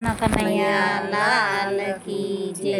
કનૈયા લાલ કી જય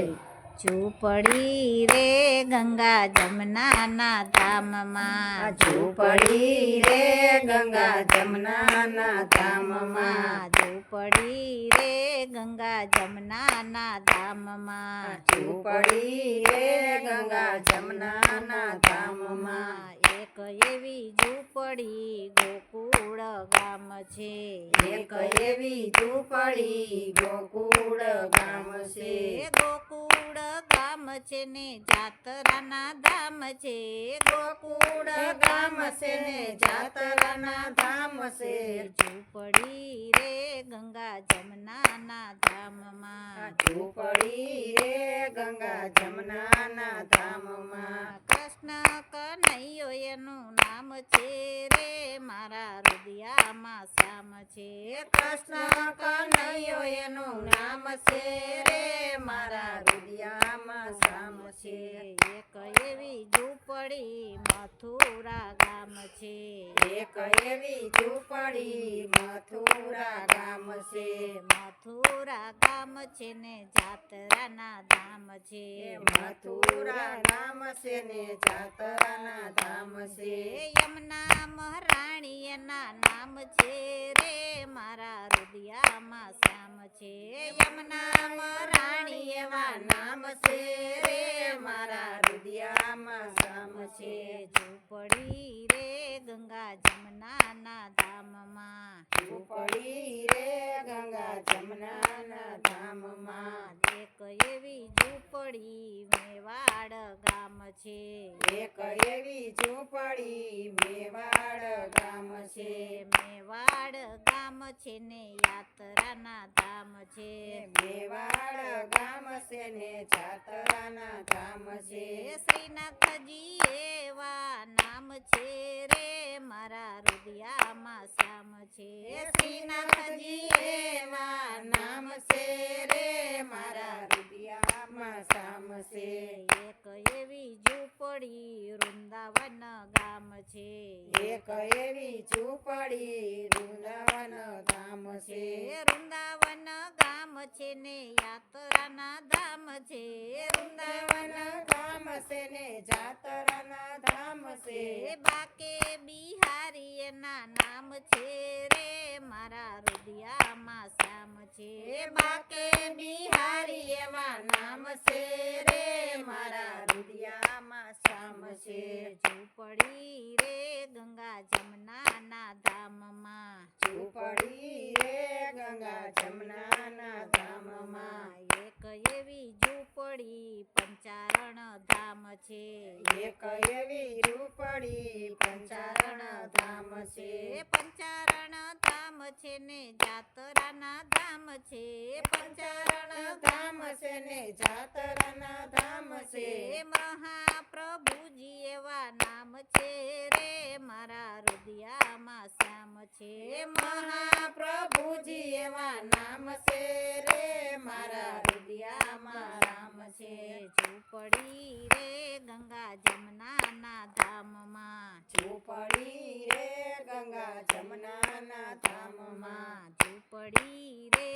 ઝૂંપડી રે ગંગા જમનાના ધામમાં. ઝૂંપડી રે ગંગા જમનાના ધામમાં. ઝૂંપડી રે ગંગા જમનાના ધામમાં. ઝૂંપડી રે ગંગા જમનાના ધામમાં. એક એવી ઝૂંપડી ગોકુળ ગામ છે. એક એવી ઝૂંપડી ગોકુળ ગામ છે. ગોકુળ ગામ છે ને જાતરાના ધામ છે. ગોકુળ ગામ છે ને જાતરાના ધામ છે. ઝૂંપડી રે ગંગા જમનાના ધામમાં. ઝૂંપડી રે ગંગા જમનાના ધામમાં. કૃષ્ણ કનૈયો એનું છે રે મારા હૃદયામાં શ્યામ છે. કૃષ્ણ કનૈયો એનું નામ છે રે મારા હૃદયામાં શામ છે. એક એવી ઝૂંપડી મથુરા ગામ છે. એક એવી ઝૂંપડી મથુરા ગામ છે. મથુરા ગામ છે ને જાતરાના ધામ છે મથુરા ગામ છે ને જાતરાના ધામ છે યમના મહારાણી એના નામ છે રે મારા હૃદયામાં શ્યામ છે યમના મહારાણી એવા નામ છે રે મારા હૃદયામાં શ્યામ છે ઝૂંપડી રે ગંગા જમનાના ધામમાં. ઝૂંપડી રે ગંગા જમનાના ધામમાં એક એવી ઝૂંપડી મેવાડ ગામ છે એક એવી ઝૂંપડી મેવાડ ગામ છે. મેવાડ ગામ છે ને યાત્રાના ધામ છે. મેવાડ ગામ છે ને જાતરાના ધામ છે. શ્રીનાથજી એવા નામ છે રે મારા હૃદયામાં શ્યામ છે. શ્રીનાથજી છે એક એવી ઝૂંપડી વૃંદાવન ગામ છે એક એવી ઝૂંપડી વૃંદાવન ગામ છે વૃંદાવન ગામ છે ને યાત્રાના ધામ છે વૃંદાવન ગામ છે ને જાતરાના ધામ છે બાકે બિહારી એના નામ છે રે મારા હૃદયામાં શ્યામ છે બાકે મારા હૃદયામાં શામ છે. ઝૂંપડી રે ગંગા જમનાના ધામમાં. ઝૂંપડી રે ગંગા જમનાના ધામમાં. એક એવી ઝૂંપડી પંચારણ ધામ છે. એક એવી ઝૂંપડી પંચારણ ધામ છે. પંચારણ ધામ છે ને જાતરાના ધામ છે. પંચારણ ધામ છે ને જાતરાના ધામ છે એ મહાપ્રભુજી એવા નામ છે રે મારા શ્યામ છે. મહાપ્રભુજી એવા નામ છે રે મારા હૃદયામાં રામ છે. ઝૂંપડી રે ગંગા જમનાના ધામમાં. ઝૂંપડી રે ગંગા જમનાના ધામમાં. ઝૂંપડી રે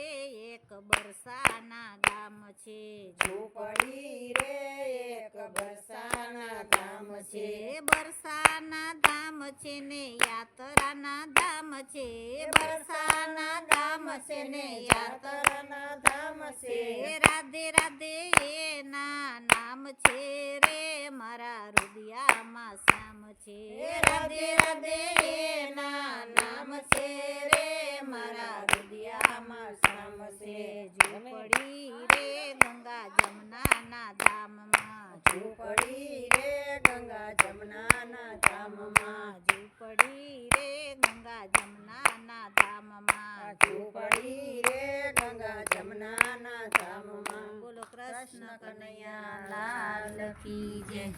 એક બરસાના ગામ છે. ઝૂંપડી રે એક બરસાના ધામ છે. બરસાના છે ને યાત્રાના ધામ છે બરસાના ધામ છે ને યાત્રાના ધામ છે. રાધે રાધે એના નામ છે રે મારા હૃદયામાં શ્યામ છે. રાધે રાધે એના નામ છે રે મારા હૃદયામાં શામ છે. ઝૂંપડી રે ગંગા જમનાના ધામમાં. ઝૂંપડી રે ગંગા જમનાના ધામમાં ઝૂંપડી રે ગંગા જમનાના ધામમાં રે ગંગા જમનાના ધામમાં. બોલો કૃષ્ણ કનૈયા લાલ કી જય.